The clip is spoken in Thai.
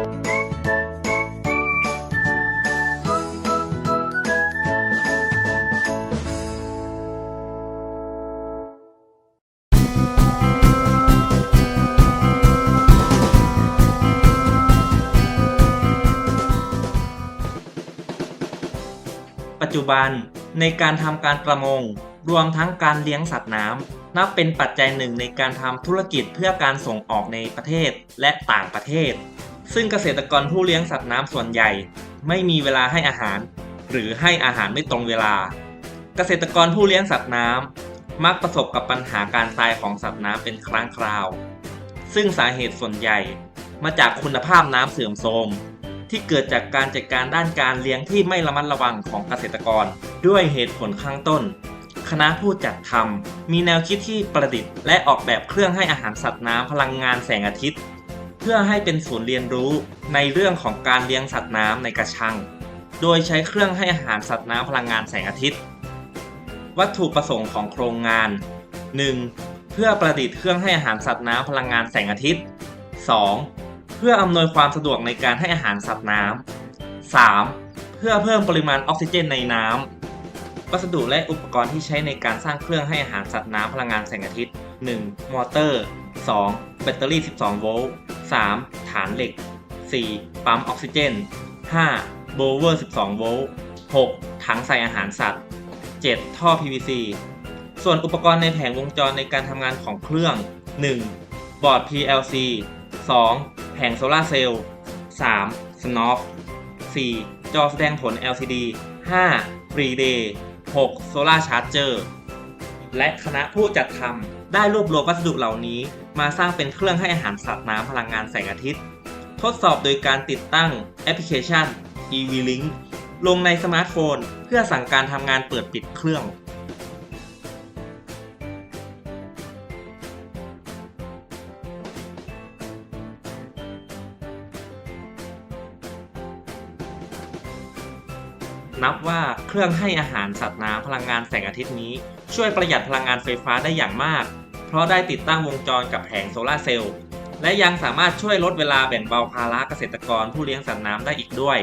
ปัจจุบันในการทำการประมง รวมทั้งการเลี้ยงสัตว์น้ำนับเป็นปัจจัยหนึ่งในการทำธุรกิจเพื่อการส่งออกในประเทศและต่างประเทศ ซึ่งเกษตรกรผู้เลี้ยงสัตว์น้ำส่วนใหญ่ ไม่มีเวลาให้อาหาร หรือให้อาหารไม่ตรงเวลา เกษตรกรผู้เลี้ยงสัตว์น้ำมักประสบกับปัญหาการตายของสัตว์น้ำเป็นครั้งคราว ซึ่งสาเหตุส่วนใหญ่มาจากคุณภาพน้ำเสื่อมโทรมที่เกิดจากการจัดการด้านการเลี้ยงที่ไม่ระมัดระวังของเกษตรกร ด้วยเหตุผลข้างต้น คณะผู้จัดทำมีแนวคิดที่ประดิษฐ์และออกแบบเครื่องให้อาหารสัตว์น้ำพลังงานแสงอาทิตย์ เพื่อให้เป็นศูนย์เรียนรู้ในเรื่องของการเลี้ยงสัตว์น้ำในกระชัง โดยใช้เครื่องให้อาหารสัตว์น้ำพลังงานแสงอาทิตย์ วัตถุประสงค์ของโครงงาน 1. เพื่อประดิษฐ์เครื่องให้อาหารสัตว์น้ำพลังงานแสงอาทิตย์ 2. เพื่ออำนวยความสะดวกในการให้อาหารสัตว์น้ำ 3. เพื่อเพิ่มปริมาณออกซิเจนในน้ำวัสดุและอุปกรณ์ที่ใช้ในการสร้างเครื่องให้อาหารสัตว์น้ำพลังงานแสงอาทิตย์ 1. มอเตอร์ 2. แบตเตอรี่ 12 โวลต์ 3. ฐานเหล็ก 4. ปั๊มออกซิเจน 5. โบเวอร์ 12 โวลต์ 6. ถังใส่อาหารสัตว์ 7. ท่อ PVC ส่วนอุปกรณ์ในแผงวงจรในการทำงานของเครื่อง 1. บอร์ด PLC 2. แผงโซลาเซลล์ 3. สน็อป 4. จอแสดงผล LCD 5. Relay 6. Solar Charger และคณะผู้จัดทำ ได้รวบรวมวัสดุเหล่านี้ มาสร้างเป็นเครื่องให้อาหารสัตว์น้ำพลังงานแสงอาทิตย์ ทดสอบโดยการติดตั้งแอปพลิเคชัน EV-Link ลงในสมาร์ทโฟน เพื่อสั่งการทำงานเปิดปิดเครื่อง นับว่าเครื่องให้อาหารสัตว์น้ำพลังงานแสงอาทิตย์นี้ ช่วยประหยัดพลังงานไฟฟ้าได้อย่างมาก เพราะได้ติดตั้งวงจรกับแผงโซลาเซลล์และยังสามารถช่วยลดเวลาแบ่งเบาภาระเกษตรกรผู้เลี้ยงสัตว์น้ำได้อีกด้วย